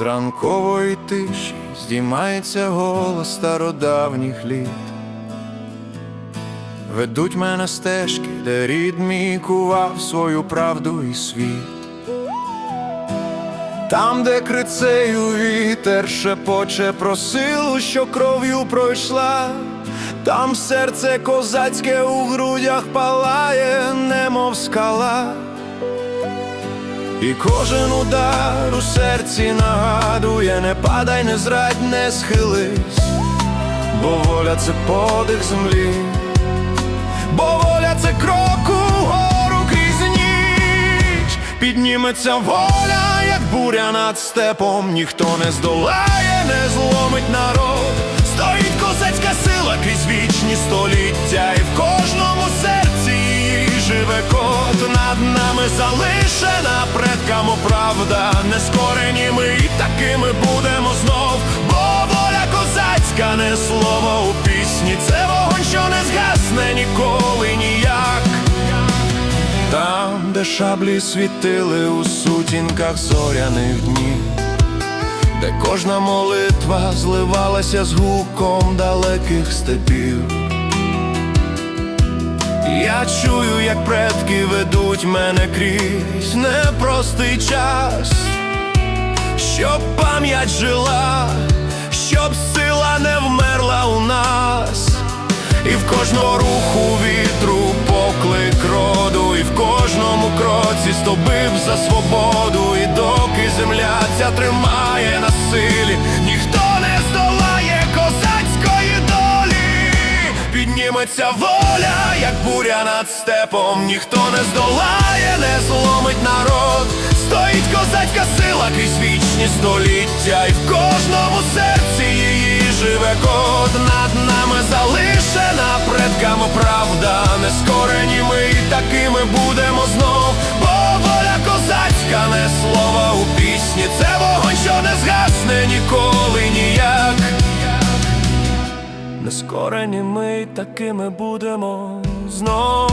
ранкової тиші здіймається голос стародавніх літ. Ведуть мене стежки, де рід мій кував свою правду і світ. Там, де крицею вітер шепоче про силу, що кров'ю пройшла, там серце козацьке у грудях палає, немов скала. І кожен удар у серці нагадує, не падай, не зрадь, не схились, бо воля це подих землі, бо воля це крок угору крізь ніч, підніметься воля, як буря над степом, ніхто не здолає, не зломить народ. Стоїть козацька сила крізь вічні століття, і в залишена предками правда, нескорені ми і такими будемо знов, бо воля козацька не слово у пісні, це вогонь, що не згасне ніколи ніяк. Там, де шаблі світили у сутінках зоряних днів, де кожна молитва зливалася з гуком далеких степів. Я чую, як предки ведуть мене крізь непростий час, щоб пам'ять жила, щоб сила не вмерла у нас, і в кожного руху вітру поклик роду, і в кожному кроці стобив за свободу, і доки земля ця тримає на підніметься воля, як буря над степом, ніхто не здолає, не зломить народ. Стоїть козацька сила крізь вічні століття, і в кожному серці її живе код. Над нами залишена предками правда, не скорені ми такими будемо Нескорені ми такими будемо знов.